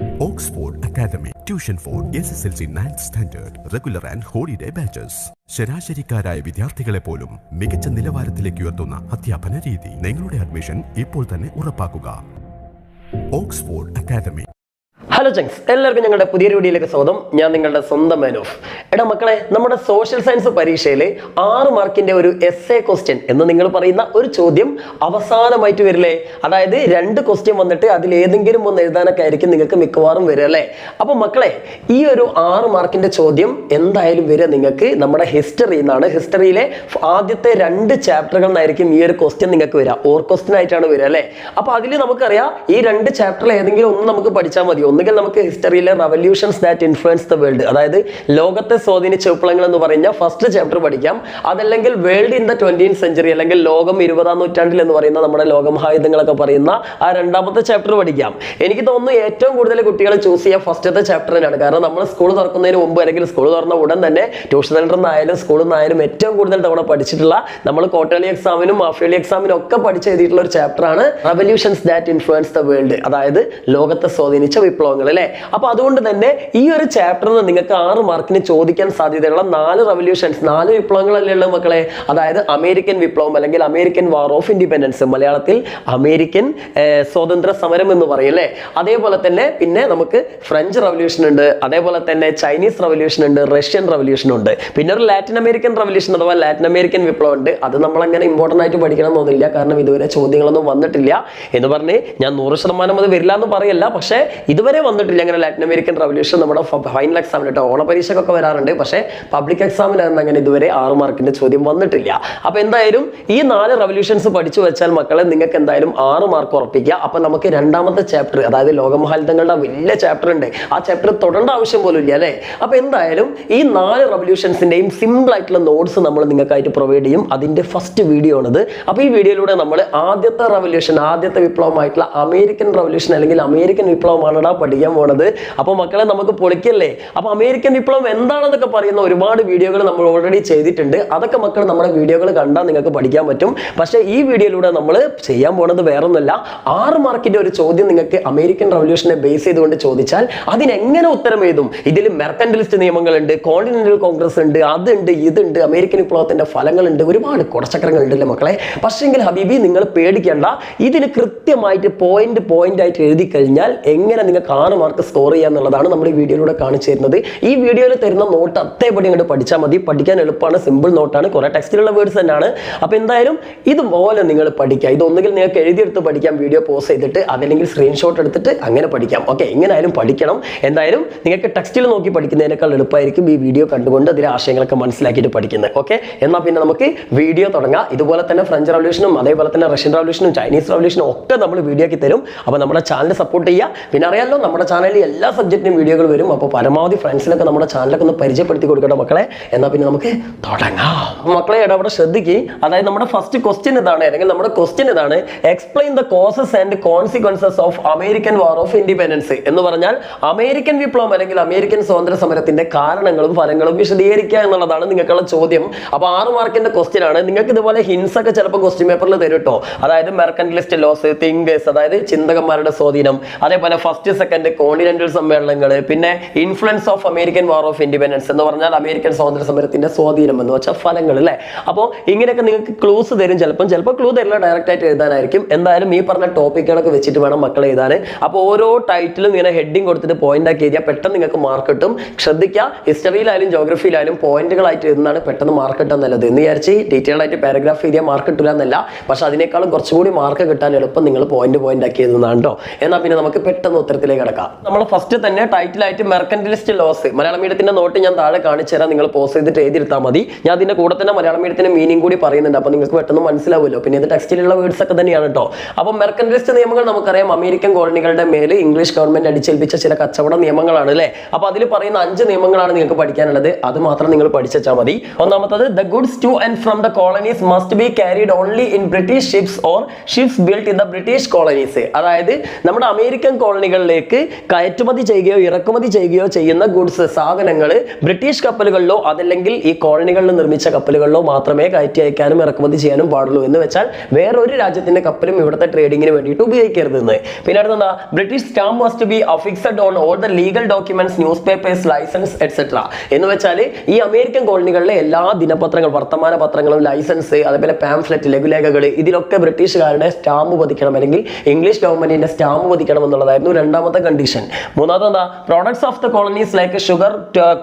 Oxford academy tuition for S S L C ninth standard regular and holiday batches ശരാശരിക്കാരായ വിദ്യാർത്ഥികളെ പോലും മികച്ച നിലവാരത്തിലേക്ക് ഉയർത്തുന്ന അധ്യാപന രീതി. നിങ്ങളുടെ അഡ്മിഷൻ ഇപ്പോൾ തന്നെ ഉറപ്പാക്കുക. ഓക്സ്ഫോർഡ് അക്കാദമി ഹലോ ജങ്സ് എല്ലാവർക്കും ഞങ്ങളുടെ പുതിയ വീഡിയോയിലേക്ക് സ്വാഗതം. ഞാൻ നിങ്ങളുടെ സ്വന്തം മാനോഫ് എടാ മക്കളെ നമ്മുടെ സോഷ്യൽ സയൻസ് പരീക്ഷയിൽ ആറ് മാർക്കിന്റെ ഒരു എസ് എ ക്വസ്റ്റ്യൻ എന്ന് നിങ്ങൾ പറയുന്ന ഒരു ചോദ്യം അവസാനമായിട്ട് വരില്ലേ? അതായത് രണ്ട് ക്വസ്റ്റ്യൻ വന്നിട്ട് അതിൽ ഏതെങ്കിലും ഒന്ന് എഴുതാനൊക്കെ ആയിരിക്കും നിങ്ങൾക്ക് മിക്കവാറും വരിക അല്ലേ? അപ്പോൾ മക്കളെ ഈ ഒരു ആറ് മാർക്കിന്റെ ചോദ്യം എന്തായാലും വരിക നിങ്ങൾക്ക് നമ്മുടെ ഹിസ്റ്ററി എന്നാണ് ഹിസ്റ്ററിയിലെ ആദ്യത്തെ രണ്ട് ചാപ്റ്ററുകളിൽ നിന്നായിരിക്കും ഈ ഒരു ക്വസ്റ്റ്യൻ നിങ്ങൾക്ക് വരിക. ഓർ ക്വസ്റ്റ്യൻ ആയിട്ടാണ് വരിക അല്ലേ? അപ്പോൾ അതിൽ നമുക്കറിയാം ഈ രണ്ട് ചാപ്റ്ററിൽ ഏതെങ്കിലും ഒന്ന് നമുക്ക് പഠിച്ചാൽ മതി. ഒന്നുകിൽ നമുക്ക് ഹിസ്റ്ററിയിലെ revolutions that influence the world അതായത് ലോകത്തെ സ്വാധീനിച്ച വിപ്ലവങ്ങൾ എന്ന് പറഞ്ഞ ഫസ്റ്റ് ചാപ്റ്റർ പഠിക്കാം. അതല്ലെങ്കിൽ world in the twentieth century അല്ലെങ്കിൽ ലോകം ഇരുപതാം നൂറ്റാണ്ടിൽ എന്ന് പറയുന്ന നമ്മുടെ ലോകമഹായുധങ്ങളൊക്കെ പറയുന്ന ആ രണ്ടാമത്തെ ചാപ്റ്റർ പഠിക്കാം. എനിക്ക് തോന്നുന്നു ഏറ്റവും കൂടുതൽ കുട്ടികൾ ചൂസ് ചെയ്യുക ഫസ്റ്റത്തെ ചാപ്റ്റർ തന്നെയാണ്. കാരണം നമ്മൾ സ്കൂൾ തുറക്കുന്നതിന് മുമ്പ് അല്ലെങ്കിൽ സ്കൂൾ തുറന്ന ഉടൻ തന്നെ ട്യൂഷൻ സെന്ററിൽ നിന്നായാലും സ്കൂളിൽ നിന്നായാലും ഏറ്റവും കൂടുതൽ തവണ പഠിച്ചിട്ടുള്ള നമ്മൾ ക്വാർട്ടർലി എക്സാമിനും ഹാഫ് എക്സാമിനും ഒക്കെ പഠിച്ച് എഴുതിയിട്ടുള്ള ഒരു ചാപ്റ്ററാണ് revolutions that influence the world അതായത് ലോകത്തെ സ്വാധീനിച്ച വിപ്ലവങ്ങൾ. അല്ലേ? അപ്പൊ അതുകൊണ്ട് തന്നെ ഈ ഒരു ചാപ്റ്ററിൽ നിന്ന് നിങ്ങൾക്ക് ആറ് മാർക്കിന് ചോദിക്കാൻ സാധ്യതയുള്ള നാല് റവല്യൂഷൻസ് നാല് വിപ്ലവങ്ങളല്ലേ ഉള്ളത് മക്കളെ? അതായത് അമേരിക്കൻ വിപ്ലവം അല്ലെങ്കിൽ അമേരിക്കൻ വാർ ഓഫ് ഇൻഡിപെൻഡൻസ് മലയാളത്തിൽ അമേരിക്കൻ സ്വാതന്ത്ര്യ സമരം എന്ന് പറയും അല്ലേ? അതേപോലെ തന്നെ പിന്നെ നമുക്ക് ഫ്രഞ്ച് റവല്യൂഷൻ ഉണ്ട് അതേപോലെ തന്നെ ചൈനീസ് റവല്യൂഷൻ ഉണ്ട് റഷ്യൻ റവല്യൂഷൻ ഉണ്ട്. പിന്നെ ഒരു ലാറ്റിൻ അമേരിക്കൻ റവല്യൂഷൻ അഥവാ ലാറ്റിൻ അമേരിക്കൻ വിപ്ലവം ഉണ്ട്. അത് നമ്മൾ അങ്ങനെ ഇമ്പോർട്ടന്റ് ആയിട്ട് പഠിക്കണം എന്നൊന്നുമില്ല. കാരണം ഇതുവരെ ചോദ്യങ്ങളൊന്നും വന്നിട്ടില്ല. എന്ന് പറഞ്ഞ് ഞാൻ നൂറ് ശതമാനം അത് വരില്ല എന്ന് പറയല്ല. പക്ഷേ ഇതുവരെ വന്നിട്ടില്ല അങ്ങനെ ലാറ്റിൻ അമേരിക്കൻ റവല്യൂഷൻ നമ്മുടെ ഫൈനൽ എക്സാമിൽ കേട്ടോ. ഓണപരീക്ഷക്കൊക്കെ വരാറുണ്ട്. പക്ഷേ പബ്ലിക് എക്സാമിനായിരുന്നു അങ്ങനെ ഇതുവരെ ആറ് മാർക്കിന്റെ ചോദ്യം വന്നിട്ടില്ല. അപ്പൊ എന്തായാലും ഈ നാല് റവല്യൂഷൻസ് പഠിച്ചു വെച്ചാൽ മക്കളെ നിങ്ങൾക്ക് എന്തായാലും ആറ് മാർക്ക് ഉറപ്പിക്കുക. അപ്പൊ നമുക്ക് രണ്ടാമത്തെ ചാപ്റ്റർ അതായത് ലോകമഹായുധങ്ങളുടെ വലിയ ചാപ്റ്റർ ഉണ്ട്. ആ ചാപ്റ്റർ തൊടേണ്ട ആവശ്യം പോലും ഇല്ല അല്ലേ? അപ്പൊ എന്തായാലും ഈ നാല് റവല്യൂഷൻസിന്റെയും സിമ്പിൾ ആയിട്ടുള്ള നോട്ട്സ് നമ്മൾ നിങ്ങൾക്കായിട്ട് പ്രൊവൈഡ് ചെയ്യും. അതിന്റെ ഫസ്റ്റ് വീഡിയോ ആണത്. അപ്പൊ ഈ വീഡിയോയിലൂടെ നമ്മൾ ആദ്യത്തെ റവല്യൂഷൻ ആദ്യത്തെ വിപ്ലവമായിട്ടുള്ള അമേരിക്കൻ റവല്യൂഷൻ അല്ലെങ്കിൽ അമേരിക്കൻ വിപ്ലവമാണടാ പഠിക്കാൻ പോണത്. അപ്പോൾ മക്കളെ നമുക്ക് പൊളിക്കല്ലേ? അപ്പൊ അമേരിക്കൻ വിപ്ലവം എന്താണെന്നൊക്കെ പറയുന്ന ഒരുപാട് വീഡിയോകൾ നമ്മൾ ഓൾറെഡി ചെയ്തിട്ടുണ്ട്. അതൊക്കെ മക്കൾ നമ്മുടെ വീഡിയോകൾ കണ്ടാൽ നിങ്ങൾക്ക് പഠിക്കാൻ പറ്റും. പക്ഷേ ഈ വീഡിയോയിലൂടെ നമ്മൾ ചെയ്യാൻ പോണത് വേറൊന്നുമല്ല. ആറ് മാർക്കിന്റെ ഒരു ചോദ്യം നിങ്ങൾക്ക് അമേരിക്കൻ റവല്യൂഷനെ ബേസ് ചെയ്തുകൊണ്ട് ചോദിച്ചാൽ അതിനെങ്ങനെ ഉത്തരം എഴുതും? ഇതിൽ മെർക്കൻഡലിസ്റ്റ് നിയമങ്ങളുണ്ട് കോണ്ടിനെന്റൽ കോൺഗ്രസ് ഉണ്ട് അതുണ്ട് ഇതുണ്ട് അമേരിക്കൻ വിപ്ലവത്തിന്റെ ഫലങ്ങളുണ്ട് ഒരുപാട് കുടച്ചക്രങ്ങൾ ഉണ്ടല്ലേ മക്കളെ? പക്ഷെങ്കിൽ ഹബീബി നിങ്ങൾ പേടിക്കേണ്ട. ഇതിന് കൃത്യമായിട്ട് പോയിന്റ് പോയിന്റ് ആയിട്ട് എഴുതി കഴിഞ്ഞാൽ എങ്ങനെ നിങ്ങൾക്ക് ആറ് മാർക്ക് സ്കോർ ചെയ്യുക എന്നുള്ളതാണ് നമ്മൾ ഈ വീഡിയോയിലൂടെ കാണിച്ചു തരുന്നത്. ഈ വീഡിയോയിൽ തരുന്ന നോട്ട് അത്തേപടി അങ്ങോട്ട് പഠിച്ചാൽ മതി. പഠിക്കാൻ എളുപ്പമാണ് സിമ്പിൾ നോട്ടാണ് കുറെ ടെക്സ്റ്റിലുള്ള വേർഡ്സ് തന്നെയാണ്. അപ്പോൾ എന്തായാലും ഇതുപോലെ നിങ്ങൾ പഠിക്കുക. ഇതൊന്നുകിൽ നിങ്ങൾക്ക് എഴുതിയെടുത്ത് പഠിക്കാം വീഡിയോ പോസ് ചെയ്തിട്ട് അതല്ലെങ്കിൽ സ്ക്രീൻഷോട്ട് എടുത്തിട്ട് അങ്ങനെ പഠിക്കാം. ഓക്കെ എങ്ങനെയായാലും പഠിക്കണം. എന്തായാലും നിങ്ങൾക്ക് ടെക്സ്റ്റിൽ നോക്കി പഠിക്കുന്നതിനേക്കാൾ എളുപ്പമായിരിക്കും ഈ വീഡിയോ കണ്ടുകൊണ്ട് അതിലെ ആശയങ്ങളൊക്കെ മനസ്സിലാക്കിയിട്ട് പഠിക്കുന്നത്. ഓക്കെ എന്നാൽ പിന്നെ നമുക്ക് വീഡിയോ തുടങ്ങാം. ഇതുപോലെ തന്നെ ഫ്രഞ്ച് റവല്യൂഷനും അതേപോലെ തന്നെ റഷ്യൻ റവല്യൂഷനും ചൈനീസ് റവല്യൂഷനും ഒക്കെ നമ്മൾ വീഡിയോ ആക്കി തരും. അപ്പോൾ നമ്മുടെ ചാനൽ സപ്പോർട്ട് ചെയ്യുക. പിന്നെ അറിയാമല്ലോ നമ്മുടെ ചാനലിൽ എല്ലാ സബ്ജക്റ്റിനും വീഡിയോകൾ വരും. അപ്പോൾ പരമാവധി ഫ്രണ്ട്സിനൊക്കെ നമ്മുടെ ചാനലൊക്കെ ഒന്ന് പരിചയപ്പെടുത്തി കൊടുക്കട്ടെ മക്കളെ. എന്നാൽ പിന്നെ നമുക്ക് തുടങ്ങാം. മക്കളെ ഇടപെടെ അവിടെ ശ്രദ്ധിക്കുക അതായത് നമ്മുടെ ഫസ്റ്റ് ക്വസ്റ്റ്യൻ ഇതാണ് അല്ലെങ്കിൽ നമ്മുടെ ക്വസ്റ്റ്യൻ ഇതാണ്. Explain the causes and consequences of American war of independence എന്ന് പറഞ്ഞാൽ അമേരിക്കൻ വിപ്ലവം അല്ലെങ്കിൽ അമേരിക്കൻ സ്വാതന്ത്ര്യ സമരത്തിന്റെ കാരണങ്ങളും ഫലങ്ങളും വിശദീകരിക്കുക എന്നുള്ളതാണ് നിങ്ങൾക്കുള്ള ചോദ്യം. അപ്പോൾ ആറ് മാർക്കിന്റെ ക്വസ്റ്റ്യൻ ആണ്. നിങ്ങൾക്ക് ഇതുപോലെ ഹിൻസ് ഒക്കെ ചിലപ്പോൾ ക്വസ്റ്റ്യൻ പേപ്പറിൽ തരും കേട്ടോ അതായത് മെർക്കൻഡലിസ്റ്റ് ലോസ് തിങ്കേഴ്സ് അതായത് ചിന്തകന്മാരുടെ സ്വാധീനം. അതേപോലെ ഫസ്റ്റ് സെക്കൻഡ് കോണ്ടിനെന്റൽ സമ്മേളനങ്ങൾ പിന്നെ influence of American war of independence എന്ന് പറഞ്ഞാൽ അമേരിക്കൻ സ്വാതന്ത്ര്യ സമരത്തിന്റെ സ്വാധീനം എന്ന് വെച്ചാൽ ഫലങ്ങൾ അല്ലേ? അപ്പോൾ ഇങ്ങനെയൊക്കെ നിങ്ങൾക്ക് ക്ലൂസ് തരും ചിലപ്പം. ചിലപ്പോൾ ക്ലൂ തരില്ല ഡയറക്റ്റ് ആയിട്ട് എഴുതാനായിരിക്കും. എന്തായാലും ഈ പറഞ്ഞ ടോപ്പിക്കുകളൊക്കെ വെച്ചിട്ട് വേണം മക്കൾ എഴുതാൻ. അപ്പോൾ ഓരോ ടൈറ്റിലും ഇങ്ങനെ ഹെഡിങ് കൊടുത്തിട്ട് പോയിന്റ് ആക്കി എഴുതിയാൽ പെട്ടെന്ന് നിങ്ങൾക്ക് മാർക്ക് കിട്ടും. ശ്രദ്ധിക്കുക ഹിസ്റ്ററിയിലായാലും ജോഗ്രഫിയിലായാലും പോയിന്റുകളായിട്ട് എഴുതുന്നതാണ് പെട്ടെന്ന് മാർക്ക് കിട്ടാൻ നല്ലത്. എന്ന് വിചാരിച്ച് ഡീറ്റെയിൽ ആയിട്ട് പാരഗ്രാഫ് എഴുതിയാൽ മാർക്ക് കിട്ടില്ല എന്നല്ല. പക്ഷെ അതിനേക്കാളും കുറച്ചുകൂടി മാർക്ക് കിട്ടാൻ എളുപ്പം നിങ്ങൾ പോയിന്റ് പോയിന്റ് ആക്കി എഴുതുന്നതാണ് കേട്ടോ എന്നാൽ പിന്നെ നമുക്ക് പെട്ടെന്ന് ഉത്തരത്തിലേക്ക് കിടക്കാം. നമ്മൾ ഫസ്റ്റ് തന്നെ ടൈറ്റിലായിട്ട് മെർക്കൻഡലിസ്റ്റ് ലോസ് മലയാളം മീഡിയത്തിന്റെ നോട്ട് ഞാൻ താഴെ കാണിച്ചു തരാം. നിങ്ങൾ പോസ് ചെയ്തിട്ട് എഴുതിയെടുത്താൽ മതി. ഞാൻ അതിന്റെ കൂടെ തന്നെ മലയാളം മീഡിയത്തിന്റെ മീനിങ് കൂടി പറയുന്നുണ്ട്. അപ്പോൾ നിങ്ങൾക്ക് പെട്ടെന്ന് മനസ്സിലാവുമല്ലോ. പിന്നെ ഇത് ടെക്സ്റ്റിലുള്ള വേർഡ്സ് ഒക്കെ തന്നെയാണ് കേട്ടോ അപ്പോൾ മെർക്കൻഡലിസ്റ്റ് നിയമങ്ങൾ നമുക്കറിയാം. അമേരിക്കൻ കോളനികളുടെ മേൽ ഇംഗ്ലീഷ് ഗവൺമെന്റ് അടിച്ചേൽപ്പിച്ച ചില കച്ചവട നിയമങ്ങളാണ് അല്ലേ? അപ്പോൾ അതിൽ പറയുന്ന അഞ്ച് നിയമങ്ങളാണ് നിങ്ങൾക്ക് പഠിക്കാനുള്ളത്. അത് മാത്രം നിങ്ങൾ പഠിച്ചാൽ മതി. ഒന്നാമത്തത് the goods to and from the colonies must be carried only in British ships or ships built in the British colonies അതായത് നമ്മുടെ അമേരിക്കൻ കോളനികളിലേക്ക് കയറ്റുമതി ചെയ്യുകയോ ഇറക്കുമതി ചെയ്യുകയോ ചെയ്യുന്ന ഗുഡ്സ് സാധനങ്ങൾ ബ്രിട്ടീഷ് കപ്പലുകളിലോ അതല്ലെങ്കിൽ ഈ കോളനികളിൽ നിർമ്മിച്ച കപ്പലുകളിലോ മാത്രമേ കയറ്റി അയക്കാനും ഇറക്കുമതി ചെയ്യാനും പാടുള്ളൂ. എന്ന് വെച്ചാൽ വേറൊരു രാജ്യത്തിന്റെ കപ്പലും ഇവിടുത്തെ ട്രേഡിങ്ങിന് വേണ്ടിയിട്ട് ഉപയോഗിക്കരുത് എന്ന്. പിന്നെ അടുത്തെന്താ British stamp must be affixed on all the legal documents news papers licence etcetera എന്ന് വെച്ചാൽ ഈ അമേരിക്കൻ കോളനികളിലെ എല്ലാ ദിനപത്രങ്ങൾ വർത്തമാന പത്രങ്ങളും ലൈസൻസ് അതേപോലെ പാംഫ്ലെറ്റ് ലഘുലേഖകൾ ഇതിലൊക്കെ ബ്രിട്ടീഷുകാരുടെ സ്റ്റാമ്പ് പതിക്കണം. അല്ലെങ്കിൽ ഇംഗ്ലീഷ് ഗവൺമെന്റിന്റെ സ്റ്റാമ്പ് പതിക്കണം എന്നുള്ളതായിരുന്നു രണ്ടാമത്തെ മൂന്നാമത് എന്താ? Products of the colonies like sugar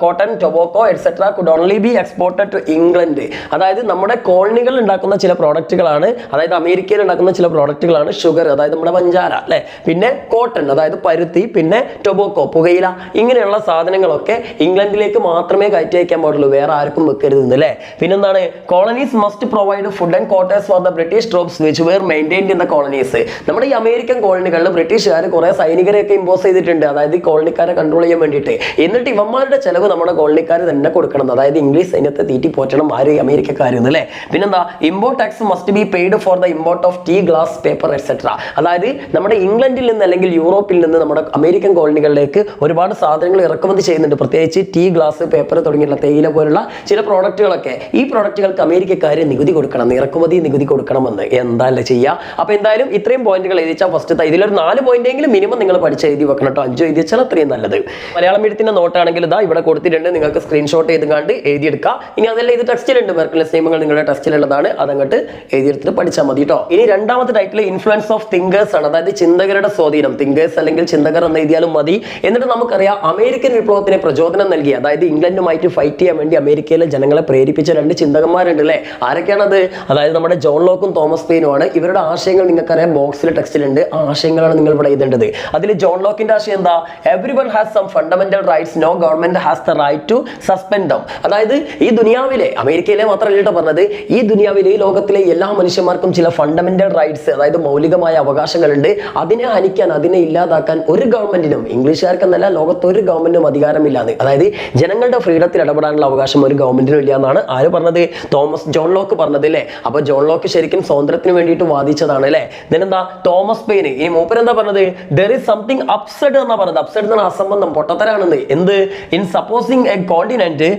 cotton tobacco etcetera could only be exported to England അതായത് നമ്മുടെ കോളനികൾ ഉണ്ടാക്കുന്ന ചില പ്രോഡക്റ്റുകളാണ് അതായത് അമേരിക്കയിൽ ഉണ്ടാക്കുന്ന ചില പ്രോഡക്റ്റുകളാണ് ഷുഗർ അതായത് നമ്മുടെ പഞ്ചാര അല്ലെ? പിന്നെ കോട്ടൺ അതായത് പരുത്തി പിന്നെ ടൊബോക്കോ പുകയില ഇങ്ങനെയുള്ള സാധനങ്ങളൊക്കെ ഇംഗ്ലണ്ടിലേക്ക് മാത്രമേ കയറ്റി അയക്കാൻ പാടുള്ളൂ വേറെ ആർക്കും വെക്കരുത് അല്ലേ? പിന്നെന്താണ്? Colonies must provide food and quarters for the British troops which were maintained in the colonies നമ്മുടെ ഈ അമേരിക്കൻ കോളനികളിൽ ബ്രിട്ടീഷുകാർ കുറേ സൈനികരെയൊക്കെ ഇമ്പോസ് ചെയ്തിട്ടുണ്ട്. അതായത് കോളനിക്കാരെ കൺട്രോൾ ചെയ്യാൻ വേണ്ടിയിട്ട്. എന്നിട്ട് ഇവന്മാരുടെ ചെലവ് നമ്മുടെ കോളനിക്കാർ തന്നെ കൊടുക്കണം. അതായത് ഇംഗ്ലീഷ് സൈന്യത്തെ തീറ്റി പോറ്റണം ആര് അമേരിക്കക്കാരെന്ന് അല്ലേ? പിന്നെന്താ import tax must be paid for the import of tea glass paper etcetera അതായത് നമ്മുടെ ഇംഗ്ലണ്ടിൽ നിന്ന് അല്ലെങ്കിൽ യൂറോപ്പിൽ നിന്ന് നമ്മുടെ അമേരിക്കൻ കോളനികളിലേക്ക് ഒരുപാട് സാധനങ്ങൾ ഇറക്കുമതി ചെയ്യുന്നുണ്ട്. പ്രത്യേകിച്ച് ടീ ഗ്ലാസ് പേപ്പർ തുടങ്ങിയിട്ടുള്ള തേയില പോലുള്ള ചില പ്രോഡക്റ്റുകളൊക്കെ ഈ പ്രോഡക്റ്റുകൾക്ക് അമേരിക്കക്കാർ നികുതി കൊടുക്കണം. ഇറക്കുമതി നികുതി കൊടുക്കണമെന്ന്. എന്തായാലും ചെയ്യുക അപ്പോൾ എന്തായാലും ഇത്രയും പോയിന്റുകൾ എഴുതിച്ചാൽ ഫസ്റ്റ് ഇതിലൊരു നാല് പോയിന്റ് എങ്കിലും മിനിമം നിങ്ങൾ പഠിച്ച് എഴുതി വെക്കണം കേട്ടോ. അഞ്ചോ എഴുതി വെച്ചാൽ അത്രയും നല്ലത്. മലയാളം എഴുത്തിന്റെ നോട്ടാണെങ്കിൽ ഇതാ ഇവിടെ കൊടുത്തിട്ടുണ്ട്. നിങ്ങൾക്ക് സ്ക്രീൻഷോട്ട് ചെയ്ത് കണ്ട് എഴുതിയെടുക്കുക ഇനി അതെല്ലാം ഇത് ടെക്സ്റ്റിലുണ്ട്. മെർക്കുലസ് നിയമങ്ങൾ നിങ്ങളുടെ ടെക്സ്റ്റിലുള്ളതാണ്. അതങ്ങോട്ട് എഴുതിയെടുത്തിട്ട് പഠിച്ചാൽ മതി കേട്ടോ. ഇനി രണ്ടാമത്തെ ടൈറ്റിൽ ഇൻഫ്ലുവൻസ് ഓഫ് തിങ്കേഴ്സ് ആണ്. അതായത് ചിന്തകരുടെ സ്വാധീനം. തിങ്കേഴ്സ് അല്ലെങ്കിൽ ചിന്തകർ എന്ന് എഴുതിയാലും മതി. എന്നിട്ട് നമുക്കറിയാം അമേരിക്കൻ വിപ്ലവത്തിന് പ്രചോദനം നൽകി. അതായത് ഇംഗ്ലണ്ടുമായിട്ട് ഫൈറ്റ് ചെയ്യാൻ വേണ്ടി അമേരിക്കയിലെ ജനങ്ങളെ പ്രേരിപ്പിച്ച രണ്ട് ചിന്തകന്മാരുണ്ട് അല്ലേ? ആരൊക്കെയാണത്? അതായത് നമ്മുടെ ജോൺ ലോക്കും തോമസ് പെയിനും ആണ് ഇവരുടെ ആശയങ്ങൾ നിങ്ങൾക്കറിയാം. ബോക്സിൽ ടെക്സ്റ്റിലുണ്ട്. ആ ആശയങ്ങളാണ് നിങ്ങൾ ഇവിടെ എഴുതേണ്ടത്. അതിൽ ജോൺ ലോക്കിന്റെ ആശയം എന്താ? Everyone has some fundamental rights no government has the right to suspend them അതായത് ഈ ദുനിയാവിലെ അമേരിക്കയിലെ മാത്രമല്ല കേട്ടോ പറഞ്ഞത് ഈ ദുനിയാവിലെ ഈ ലോകത്തിലെ എല്ലാ മനുഷ്യന്മാർക്കും ചില ഫണ്ടമെന്റൽ റൈറ്റ്സ് അതായത് മൗലികമായ അവകാശങ്ങളുണ്ട്. അതിനെ ഹനിക്കാൻ അതിനെ ഇല്ലാതാക്കാൻ ഒരു ഗവൺമെന്റിനും ഇംഗ്ലീഷുകാർക്കെന്നല്ല ലോകത്ത് ഒരു ഗവൺമെന്റിനും അധികാരമില്ലാന്ന് അതായത് ജനങ്ങളുടെ ഫ്രീഡത്തിൽ ഇടപെടാനുള്ള അവകാശം ഒരു ഗവൺമെന്റിനും ഇല്ല എന്നാണ് ആര് പറഞ്ഞത്? തോമസ് ജോൺ ലോക്ക് പറഞ്ഞത് അല്ലേ? അപ്പൊ ജോൺ ലോക്ക് ശരിക്കും സ്വാതന്ത്ര്യത്തിന് വേണ്ടിയിട്ട് വാദിച്ചതാണ് അല്ലേ? ഇതിനെന്താ? Thomas Paine. ഈ മൂപ്പരെന്താ പറഞ്ഞത്? ദർ ഇസ് സംതിങ് അപ്സെഡ് എന്നാ പറയുന്നത്. അപ്സെഡ് എന്നാണ് അസംബന്ധം. പൊട്ടത്തരാണെന്ന്. എന്ത്? In supposing a continent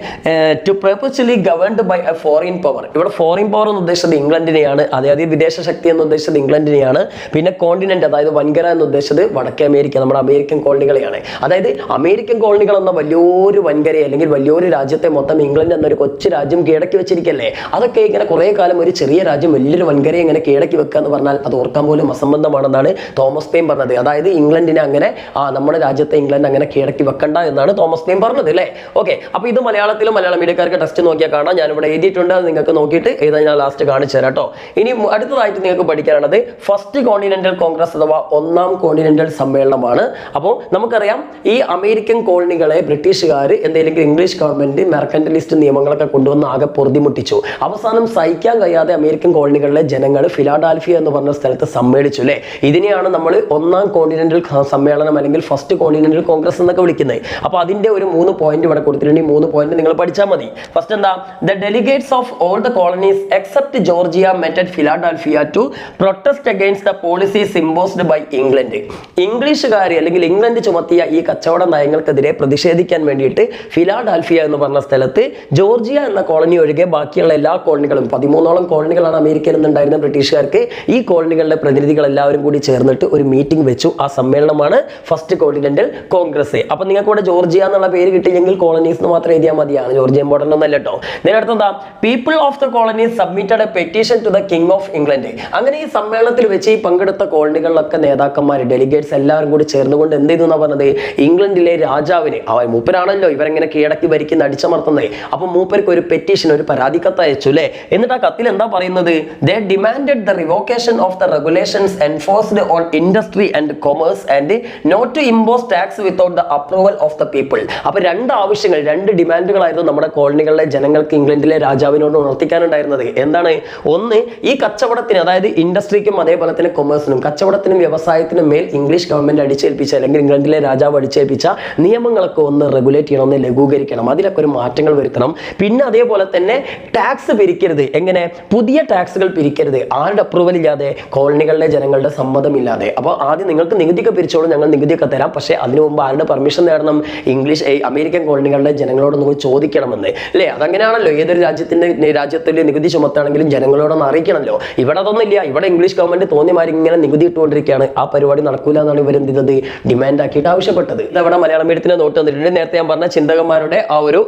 to perpetually governed by a foreign power ഇവിടെ ഫോറിൻ പവർ എന്ന് ഉദ്ദേശിച്ചത് ഇംഗ്ലണ്ടിനെയാണ്. അതായത് വിദേശ ശക്തി എന്ന് ഉദ്ദേശിച്ചത് ഇംഗ്ലണ്ടിനെയാണ്. പിന്നെ കോണ്ടിനെന്റ് അതായത് വൻകര എന്ന് ഉദ്ദേശിച്ചത് വടക്കേ അമേരിക്ക നമ്മുടെ അമേരിക്കൻ കോളനികളെയാണ്. അതായത് അമേരിക്കൻ കോളനികൾ എന്ന വലിയൊരു വൻകരയെ അല്ലെങ്കിൽ വലിയൊരു രാജ്യത്തെ മൊത്തം ഇംഗ്ലണ്ട് എന്നൊരു കൊച്ചു രാജ്യം കീഴടക്കി വെച്ചിരിക്കല്ലേ? അതൊക്കെ ഇങ്ങനെ കുറെ കാലം ഒരു ചെറിയ രാജ്യം വലിയൊരു വൻകരയെ ഇങ്ങനെ കീഴടക്കി വെക്കുക എന്ന് പറഞ്ഞാൽ അത് ഓർക്കാൻ പോലും അസംബന്ധമാണെന്നാണ് തോമസ് പെയിൻ പറഞ്ഞത്. അതായത് ഇംഗ്ലണ്ടിനെ അങ്ങനെ ആ നമ്മുടെ രാജ്യത്തെ ഇംഗ്ലണ്ട് അങ്ങനെ കീഴടക്കി വെക്കണ്ട എന്നാണ് തോമസ് പെയിൻ പറഞ്ഞത് അല്ലേ? ഓക്കെ അപ്പൊ ഇത് മലയാളത്തിലും മലയാളം മീഡിയക്കാർക്ക് ടെസ്റ്റ് നോക്കിയാൽ കാണാം. ഞാനിവിടെ എഴുതിയിട്ടുണ്ട് അത് നിങ്ങൾക്ക് നോക്കിയിട്ട് എഴുതാൻ ഞാൻ ലാസ്റ്റ് കാണിച്ചു തരാം കേട്ടോ ഇനി അടുത്തതായിട്ട് നിങ്ങൾക്ക് പഠിക്കാനുള്ളത് ഫസ്റ്റ് കോണ്ടിനെന്റൽ കോൺഗ്രസ് അഥവാ ഒന്നാം കോണ്ടിനെന്റൽ സമ്മേളനമാണ്. അപ്പോൾ നമുക്കറിയാം ഈ അമേരിക്കൻ കോളനികളെ ബ്രിട്ടീഷുകാർ എന്തെങ്കിലും ഇംഗ്ലീഷ് ഗവൺമെന്റ് മെർക്കന്റലിസ്റ്റ് നിയമങ്ങളൊക്കെ കൊണ്ടുവന്ന് ആകെ പൊറുതിമുട്ടിച്ചു. അവസാനം സഹിക്കാൻ കഴിയാതെ അമേരിക്കൻ കോളനികളിലെ ജനങ്ങൾ ഫിലാഡാൽഫിയ എന്ന് പറഞ്ഞ സ്ഥലത്ത് സമ്മേളിച്ചു അല്ലേ? ഇതിനെയാണ് നമ്മൾ ഒന്നാം കോണ്ടിനെന്റൽ സമ്മേളനം അല്ലെങ്കിൽ ഫസ്റ്റ് കോണ്ടിനെന്റൽ കോൺഗ്രസ് എന്നൊക്കെ വിളിക്കുന്നത്. അപ്പോൾ അതിന്റെ ഒരു മൂന്ന് പോയിന്റ് ഇവിടെ കൊടുത്തിട്ടുണ്ട്. ഈ മൂന്ന് പോയിന്റ് നിങ്ങൾ പഠിച്ചാൽ മതി. ഫസ്റ്റ് എന്താ? The delegates of all the colonies except Georgia met Philadelphia to protest against the policies imposed by England ഇംഗ്ലീഷുകാർ അല്ലെങ്കിൽ ഇംഗ്ലണ്ട് ചുമത്തിയ ഈ കച്ചവട നയങ്ങൾക്കെതിരെ പ്രതിഷേധിക്കാൻ വേണ്ടിയിട്ട് ഫിലാഡൽഫിയ എന്ന് പറഞ്ഞ സ്ഥലത്ത് ജോർജിയ എന്ന കോളനി ഒഴികെ ബാക്കിയുള്ള എല്ലാ കോളനികളും പതിമൂന്നോളം കോളനികളാണ് അമേരിക്കയിൽ നിന്നുണ്ടായിരുന്ന ബ്രിട്ടീഷുകാർക്ക് ഈ കോളനികളുടെ പ്രതിനിധികൾ എല്ലാവരും കൂടി ചേർന്നിട്ട് ഒരു മീറ്റിംഗ് വെച്ചു. ആ സമ്മേളനമാണ് ഫസ്റ്റ് കോണ്ടിനെന്റൽ കോൺഗ്രസ്. അപ്പൊ നിങ്ങൾക്ക് ഇവിടെ ജോർജിയ എന്നുള്ള പേര് കിട്ടിയില്ലെങ്കിൽ കോളനീസ് എന്ന് മാത്രം എഴുതിയാൽ മതിയാണ്. ജോർജിയ ഇമ്പോർട്ടന്റ് ഒന്നല്ല കേട്ടോ നേരത്തെ എന്താ? People of the colonies submitted a petition to the king of England അങ്ങനെ ഈ സമ്മേളനത്തിൽ വെച്ച് ഈ പങ്കെടുത്ത കോളനികളിലൊക്കെ നേതാക്കന്മാർ ഡെലിഗേറ്റ്സ് എല്ലാവരും കൂടി ചേർന്നുകൊണ്ട് എന്ത് ചെയ്തു എന്നാ പറഞ്ഞത്? ഇംഗ്ലണ്ടിലെ രാജാവിന് അവർ മൂപ്പരാണല്ലോ ഇവരെങ്ങനെ കീഴടക്കി ഭരിക്കുന്ന അടിച്ചമർത്തുന്നത്. അപ്പൊ മൂപ്പർക്ക് ഒരു പെറ്റീഷൻ ഒരു പരാതിക്കത്ത് അയച്ചു അല്ലേ എന്നിട്ട് ആ കത്തിൽ എന്താ പറയുന്നത്? They demanded the revocation of the regulations enforced on industry and commerce and not to impose tax without the approval of the people അപ്പൊ രണ്ട് ആവശ്യങ്ങൾ രണ്ട് ഡിമാൻഡുകളായിരുന്നു നമ്മുടെ കോളനികളിലെ ജനങ്ങൾക്ക് ഇംഗ്ലണ്ടിലെ രാജാവിനോട് ഉണർത്തിക്കാനുണ്ടായിരുന്നത്. എന്താണ്? ഒന്ന് ഈ കച്ചവടത്തിന് അതായത് ഇൻഡസ്ട്രിക്കും അതേപോലെ തന്നെ കൊമേഴ്സിനും കച്ചവടത്തിനും വ്യവസായത്തിനും മേൽ ഇംഗ്ലീഷ് ഗവൺമെന്റ് അടിച്ചേൽപ്പിച്ച അല്ലെങ്കിൽ ഇംഗ്ലണ്ടിലെ രാജാവ് അടിച്ചേൽപ്പിച്ച നിയമങ്ങളൊക്കെ ഒന്ന് റെഗുലേറ്റ് ചെയ്യണം ഒന്ന് ലഘൂകരിക്കണം. അതിലൊക്കെ ഒരു മാറ്റങ്ങൾ വരുത്തണം. പിന്നെ അതേപോലെ തന്നെ ടാക്സ് പിരിക്കരുത്. എങ്ങനെ? പുതിയ ടാക്സുകൾ പിരിക്കരുത്. ആരുടെ അപ്രൂവൽ ഇല്ലാതെ? കോളനികളിലെ ജനങ്ങളുടെ സമ്മതമില്ലാതെ. അപ്പോൾ ആദ്യം നിങ്ങൾക്ക് നികുതിയൊക്കെ പിരിച്ചോളൂ ഞങ്ങൾ നികുതിയൊക്കെ തരാം. പക്ഷേ അതിനു മുമ്പ് ആരുടെ പെർമിഷൻ നേടണം? ഇംഗ്ലീഷ് അമേരിക്കൻ കോളനികളുടെ ജനങ്ങളോട് നമുക്ക് ചോദിക്കണമെന്ന്. അല്ലേ? അതങ്ങനെയാണല്ലോ. ഏതൊരു രാജ്യത്തിന്റെ രാജ്യത്തിൽ നികുതി ചുമത്താണെങ്കിലും ജനങ്ങളോടൊന്ന് അറിയിക്കണമല്ലോ. ഇവിടെ അതൊന്നും ഇല്ല. ഇവിടെ ഇംഗ്ലീഷ് ഗവൺമെന്റ് തോന്നിമാരി ഇങ്ങനെ നികുതി ഇട്ടുകൊണ്ടിരിക്കുകയാണ്. ആ പരിപാടി നടക്കൂല എന്നാണ് ഇവർ എന്ത് ചെയ്തത്? ഡിമാൻഡ് ആക്കിയിട്ട് ആവശ്യപ്പെട്ടത്. ഇതവിടെ മലയാളം മീഡിയത്തിന് നോട്ട് വന്നിട്ടുണ്ട്. നേരത്തെ ഞാൻ പറഞ്ഞ ചിന്തകന്മാരുടെ ആ ഒരു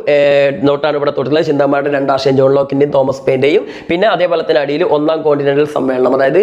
നോട്ടാണ് ഇവിടെ തൊട്ടുള്ളത് ചിന്തകന്മാരുടെ രണ്ടാശയം ജോൺ ലോക്കിന്റെയും തോമസ് പേന്റെയും പിന്നെ അതേപോലെ തന്നെ അടിയിൽ ഒന്നാം കോണ്ടിനെന്റൽ സമ്മേളനം. അതായത്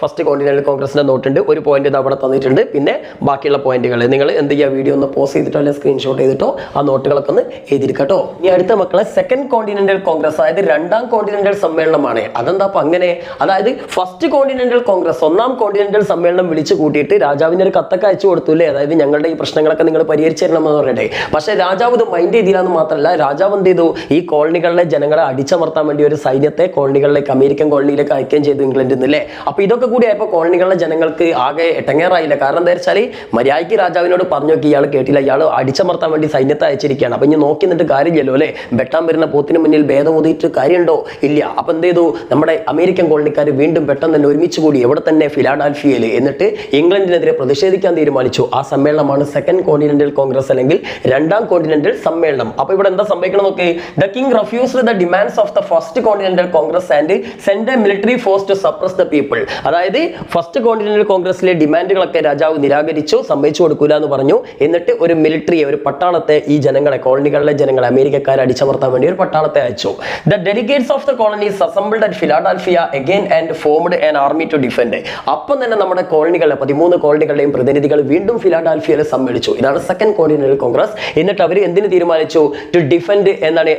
ഫസ്റ്റ് കോണ്ടിനെന്റൽ കോൺഗ്രസിന്റെ നോട്ടുണ്ട് ഒരു പോയിന്റ് ഇത് അവിടെ തന്നിട്ടുണ്ട്. പിന്നെ ബാക്കിയുള്ള പോയിന്റുകൾ നിങ്ങൾ എന്ത് ചെയ്യുക വീഡിയോ ഒന്ന് പോസ്റ്റ് ചെയ്തിട്ടോ അല്ലെങ്കിൽ സ്ക്രീൻഷോട്ട് ചെയ്തിട്ടോ ആ നോട്ടുകളൊക്കെ ഒന്ന് എഴുതിയിരിക്കട്ടോ. ഇനി അടുത്ത മക്കളെ സെക്കൻഡ് കോണ്ടിനെന്റൽ കോൺഗ്രസ് അതായത് രണ്ടാം കോണ്ടിനെന്റൽ സമ്മേളനമാണ്. അതെന്താ അങ്ങനെ? അതായത് ഫസ്റ്റ് കോണ്ടിനെന്റൽ കോൺഗ്രസ് ഒന്നാം കോണ്ടിനെന്റൽ സമ്മേളനം വിളിച്ചു കൂട്ടിയിട്ട് രാജാവിന് ഒരു കത്തൊക്കെ അയച്ചു കൊടുത്തു അല്ലേ? അതായത് ഞങ്ങളുടെ ഈ പ്രശ്നങ്ങളൊക്കെ നിങ്ങൾ പരിഹരിച്ചു തരണമെന്ന് പറയട്ടെ പക്ഷേ രാജാവ് ഇത് മൈൻഡ് ചെയ്തില്ല എന്ന് മാത്രമല്ല രാജാവ് എന്ത് ചെയ്തു? ഈ കോളനികളിലെ ജനങ്ങളെ അടിച്ചമർത്താൻ വേണ്ടി ഒരു സൈന്യത്തെ കോളനികളിലേക്ക് അമേരിക്കൻ കോളനിയിലേക്ക് അയക്കുകയും ചെയ്തു ഇംഗ്ലണ്ടിൽ നിന്ന് അല്ലേ? അപ്പൊ ഇതൊക്കെ കൂടി ആയപ്പോൾ കോളനികളിലെ ജനങ്ങൾക്ക് ആകെ എട്ടങ്ങേറായില്ല കാരണം എന്താ വെച്ചാൽ മര്യാദയ്ക്ക് രാജാവിനോട് പറഞ്ഞു നോക്കി ഇയാൾ കേട്ടില്ല. ഇയാൾ അടിച്ചമർത്താൻ വേണ്ടി സൈന്യത്തെ അയച്ചിരിക്കുകയാണ്. അപ്പം ഇനി നോക്കി നിന്നിട്ട് കാര്യമില്ലല്ലോ അല്ലേ? വെട്ടാൻ വരുന്ന പോത്തിന് മുന്നിൽ ഭേദം ഊതിയിട്ട് കാര്യമുണ്ടോ? ഇല്ല. അപ്പം എന്ത് ചെയ്തു? നമ്മുടെ അമേരിക്കൻ കോളനിക്കാർ വീണ്ടും പെട്ടെന്ന് തന്നെ ഒരുമിച്ച് കൂടി എവിടെ തന്നെ ഫിലാഡാൽഫിയയിൽ എന്നിട്ട് ഇംഗ്ലണ്ടിനെതിരെ പ്രതിഷേധിക്കാൻ തീരുമാനിച്ചു. ആ സമ്മേളനമാണ് സെക്കൻഡ് കോണ്ടിനെന്റൽ കോൺഗ്രസ് അല്ലെങ്കിൽ രണ്ടാം കോണ്ടിനെന്റൽ സമ്മേളനം. അപ്പോൾ ഇവിടെ എന്താ സംഭവിക്കണം നോക്കി. The king refuse the demands of the first continental congress and send a military force to suppress the people അതായത് ഫസ്റ്റ് കോണ്ടിനെന്റൽ കോൺഗ്രസിലെ ഡിമാൻഡുകളൊക്കെ രാജാവ് നിരാകരിച്ചു. സമ്മതിച്ചു സമ്മതിച്ചു കൊടുക്കൂല എന്ന് പറഞ്ഞു. എന്നിട്ട് ഒരു മിലിറ്ററിയെ ഒരു പട്ടാളത്തെ ഈ ജനങ്ങളെ കോളനികളിലെ ജനങ്ങളെ അമേരിക്കക്കാരെ അടിച്ചമർത്താൻ വേണ്ടി ഒരു പട്ടാളത്തെ അയച്ചു. The delegates of the colonies assembled at Philadelphia again and formed an army to defend അപ്പം തന്നെ നമ്മുടെ കോളനികളെ പതിമൂന്ന് കോളനികളുടെയും പ്രതിനിധികൾ വീണ്ടും ഫിലാഡൽഫിയയിൽ സമ്മേളിച്ചു. ഇതാണ് സെക്കൻഡ് കോണ്ടിനൽ കോൺഗ്രസ് എന്നിട്ട് അവർ എന്തിന് തീരുമാനിച്ചു? ടു ഡിഫെൻഡ് എന്നാണ്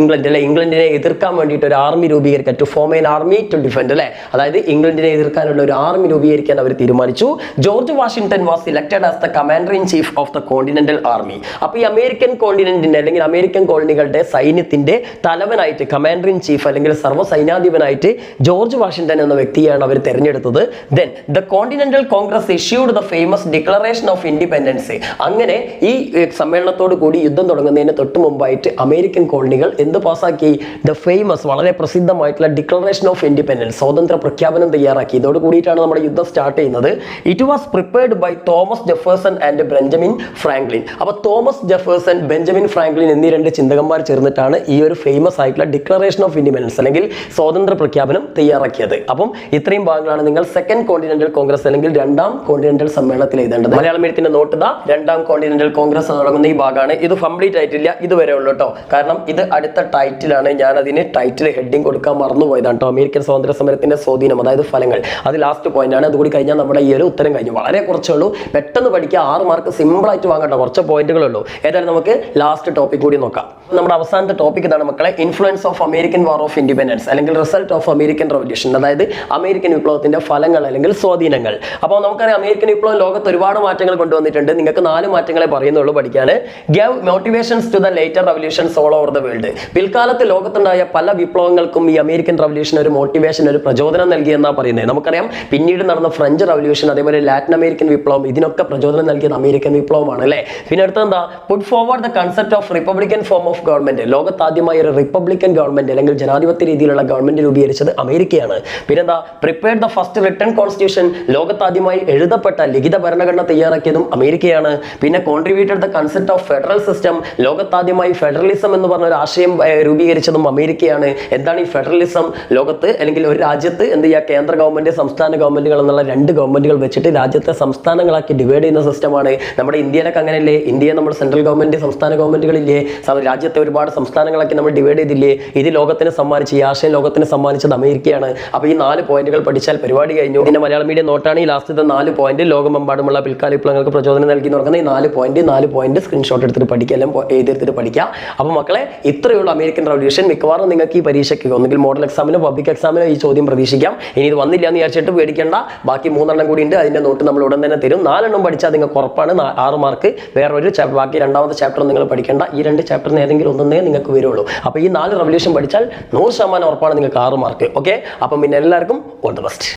ഇംഗ്ലണ്ട് അല്ലെ? ഇംഗ്ലണ്ടിനെ എതിർക്കാൻ വേണ്ടിയിട്ട് ഒരു ആർമി രൂപീകരിക്കാൻ to form an army to defend അല്ലെ? അതായത് ഇംഗ്ലണ്ടിനെ എതിർക്കാനുള്ള ഒരു ആർമി രൂപീകരിക്കാൻ അവർ തീരുമാനിച്ചു. George Washington was selected as the commander in chief of the continental army അപ്പൊ ഈ അമേരിക്കൻ കോണ്ടിനെന്റിന്റെ അല്ലെങ്കിൽ അമേരിക്കൻ കോളനികളുടെ സൈന്യത്തിന്റെ തലവനായിട്ട് കമാൻഡർ ഇൻ ചീഫ് അല്ലെങ്കിൽ സർവസൈനാധിപനായിട്ട് ജോർജ് വാഷിംഗ്ടൺ എന്ന വ്യക്തിയാണ് അവർ തെരഞ്ഞെടുത്തത്. Then the continental congress issued the famous declaration of independence അങ്ങനെ ഈ സമ്മേളനത്തോട് കൂടി യുദ്ധം തുടങ്ങുന്നതിന് തൊട്ട് മുമ്പായിട്ട് അമേരിക്കൻ കോളനികൾ എന്ത് പാസ്സാക്കി? ദ ഫേമസ് വളരെ പ്രസിദ്ധമായിട്ടുള്ള ഡിക്ലറേഷൻ ഓഫ് ഇൻഡിപെൻഡൻസ് സ്വാതന്ത്ര്യ പ്രഖ്യാപനം തയ്യാറാക്കി. ഇതോട് കൂടിയിട്ടാണ് നമ്മുടെ യുദ്ധം സ്റ്റാർട്ട് ചെയ്യുന്നത്. It was prepared by Thomas Jefferson and Benjamin Franklin. അപ്പോൾ തോമസ് ജെഫേഴ്സൺ ബെഞ്ചമിൻ ഫ്രാങ്ക്ലിൻ എന്നീ രണ്ട് ചിന്തകന്മാർ ചേർന്നിട്ടാണ് ഈ ഒരു ഫേമസ് ആയിട്ടുള്ള ഡിക്ലറേഷൻ ഓഫ് ഇൻഡിപെൻഡൻസ് അല്ലെങ്കിൽ സ്വാതന്ത്ര്യ പ്രഖ്യാപനം തയ്യാറാക്കിയത്. അപ്പം ഇത്രയും ഭാഗങ്ങളാണ് നിങ്ങൾ സെക്കൻഡ് കോണ്ടിനെന്റൽ കോൺഗ്രസ് അല്ലെങ്കിൽ രണ്ടാം കോണ്ടിനെന്റൽ സമ്മേളനത്തിൽ എഴുതേണ്ടത്. മലയാളം എഴുത്തിന്റെ നോട്ട് ഇതാ രണ്ടാം കോണ്ടിനെന്റൽ കോൺഗ്രസ് തുടങ്ങുന്ന ഈ ഭാഗമാണ്. ഇത് കംപ്ലീറ്റ് ആയിട്ടില്ല ഇതുവരെ ഉള്ളൂ കേട്ടോ. കാരണം ഇത് അടുത്ത ടൈറ്റിലാണ് ഞാൻ അതിന് ടൈറ്റിൽ ഹെഡിങ് കൊടുക്കാൻ മറന്നുപോയതാണ് കേട്ടോ. അമേരിക്കൻ സ്വാതന്ത്ര്യ സമരത്തിന്റെ സ്വാധീനം അതായത് ഫലങ്ങൾ. അത് ലാസ്റ്റ് പോയിന്റ് ആണ്. അതുകൂടി കഴിഞ്ഞാൽ നമ്മുടെ ഈ ഒരു ഉത്തരം കഴിഞ്ഞു. വളരെ കുറച്ചേ ഉള്ളൂ. പെട്ടെന്ന് പഠിക്കുക ആറ് മാർക്ക് സിമ്പിൾ ആയിട്ട് വാങ്ങട്ടോ കുറച്ച് പോയിന്റുകളേ ഉള്ളൂ. ഏതായാലും നമുക്ക് ലാസ്റ്റ് ടോപ്പിക് കൂടി നോക്കാം. നമ്മുടെ അവസാനത്തെ ടോപ്പിക് ഇതാണ് മക്കളെ influence of American war of independence അല്ലെങ്കിൽ റിസൾട്ട് ഓഫ് അമേരിക്കൻ റവല്യൂഷൻ അതായത് അമേരിക്കൻ വിപ്ലവത്തിന്റെ ഫലങ്ങൾ അല്ലെങ്കിൽ സ്വാധീനങ്ങൾ. അപ്പോൾ നമുക്കറിയാം അമേരിക്കൻ വിപ്ലവം ലോകത്ത് ഒരുപാട് മാറ്റങ്ങൾ കൊണ്ടുവന്നിട്ടുണ്ട്. നിങ്ങൾക്ക് നാല് മാറ്റങ്ങളെ പറയുന്നുള്ളൂ പഠിക്കാൻ gave motivations to the later revolutions all over the world പിൽക്കാലത്ത് ലോകത്തുണ്ടായ പല വിപ്ലവങ്ങൾക്കും ഈ അമേരിക്കൻ റവല്യൂഷൻ ഒരു മോട്ടിവേഷൻ ഒരു പ്രചോദനം നൽകിയെന്നാണ് പറയുന്നത്. നമുക്കറിയാം പിന്നീട് നടന്ന ഫ്രഞ്ച് റവല്യൂഷൻ അതേപോലെ ലാറ്റിൻ അമേരിക്കൻ വിപ്ലവം ഇതിനൊക്കെ പ്രചോദനം നൽകിയത് അമേരിക്കൻ വിപ്ലവമാണ് അല്ലേ? പിന്നെ അടുത്ത എന്താ put forward the concept of republican form of government ലോകത്ത് ആദ്യമായി ഒരു റിപ്പബ്ലിക്കൻ ഗവൺമെന്റ് അല്ലെങ്കിൽ ജനാധിപത്യ രീതിയിലുള്ള ഗവൺമെന്റ് രൂപീകരിച്ചത് അമേരിക്കയാണ്. പിന്നെന്താ? Prepared the first written constitution ലോകത്ത് ആദ്യമായി എഴുതപ്പെട്ട ലിഖിത ഭരണഘടന തയ്യാറാക്കിയതും അമേരിക്കയാണ്. പിന്നെ contributed the concept of federal system ലോകത്താദ്യമായി federalism എന്ന് പറഞ്ഞ ഒരു ആശയം രൂപീകരിച്ചതും അമേരിക്കയാണ്. എന്താണ് ഈ ഫെഡറലിസം ലോകത്ത് അല്ലെങ്കിൽ ഒരു രാജ്യത്ത് എന്ത് ചെയ്യുക? കേന്ദ്ര ഗവൺമെന്റ് സംസ്ഥാന ഗവൺമെന്റുകൾ എന്നുള്ള രണ്ട് ഗവൺമെന്റുകൾ വെച്ചിട്ട് രാജ്യത്തെ സംസ്ഥാനങ്ങളാക്കി ഡിവൈഡ് ചെയ്യുന്ന സിസ്റ്റമാണ് നമ്മുടെ ഇന്ത്യയിലൊക്കെ അങ്ങനെയല്ലേ? ഇന്ത്യയെ നമ്മൾ സെൻട്രൽ ഗവൺമെന്റ് സംസ്ഥാന ഗവൺമെന്റുകളില്ലേ സ- രാജ്യത്തെ ഒരുപാട് സംസ്ഥാനങ്ങളാക്കി നമ്മൾ ഡിവൈഡ് ചെയ്തില്ലേ? ഇത് ലോകത്തിന് സമ്മാനിച്ച് ഈ ആശയം ലോകത്തിന് സമ്മാനിച്ചത് അമേരിക്കയാണ്. അപ്പോൾ ഈ നാല് പോയിന്റുകൾ പഠിച്ചാൽ പരിപാടി കഴിഞ്ഞു. പിന്നെ മലയാളം മീഡിയം നോട്ടാണ് ഈ ലാസ്റ്റത്തെ നാല് പോയിന്റ് ലോകമെമ്പാടുമുള്ള പിൽക്കാല വിപ്ലവങ്ങൾക്ക് പ്രചോദനം നൽകി നടക്കുന്ന ഈ നാല് പോയിന്റ് നാല് പോയിന്റ് സ്ക്രീൻഷോട്ട് എടുത്തിട്ട് പഠിക്കുക. എല്ലാം എഴുതിയെടുത്തിട്ട് പഠിക്കുക. അപ്പോൾ മക്കളെ ഇത്രയുള്ള അമേരിക്കൻ റവല്യൂഷൻ മിക്കവാറും നിങ്ങൾക്ക് ഈ പരീക്ഷയ്ക്ക് ഒന്നുകിൽ മോഡൽ എക്സാമിനോ പബ്ലിക് എക്സാമിനോ ഈ ചോദ്യം പ്രതീക്ഷിക്കാം. ഇനി ഇത് വന്നില്ല എന്ന് വിചാരിച്ചിട്ട് പേടിക്കേണ്ട. ബാക്കി മൂന്നെണ്ണം കൂടി ഉണ്ട്. അതിന്റെ നോട്ട് നമ്മൾ ഉടൻ തന്നെ തരും. നാലെണ്ണം പഠിച്ചാൽ നിങ്ങൾക്ക് കുറപ്പാണ് ആറ് മാർക്ക്. വേറെ ഒരു ചാപ്റ്റർ ബാക്കി രണ്ടാമത്തെ ചാപ്റ്റർ നിങ്ങൾ പഠിക്കേണ്ട. ഈ രണ്ട് ചാപ്റ്ററിന് ഏതെങ്കിലും ഒന്നേ നിങ്ങൾക്ക് വരുള്ളൂ. അപ്പോൾ ഈ നാല് റവല്യൂഷൻ പഠിച്ചാൽ നൂറ് ശതമാനം ഉറപ്പാണ് നിങ്ങൾക്ക് ആറ് മാർക്ക്. ഓക്കെ അപ്പം പിന്നെ എല്ലാവർക്കും ഓൾ ദ ബെസ്റ്റ്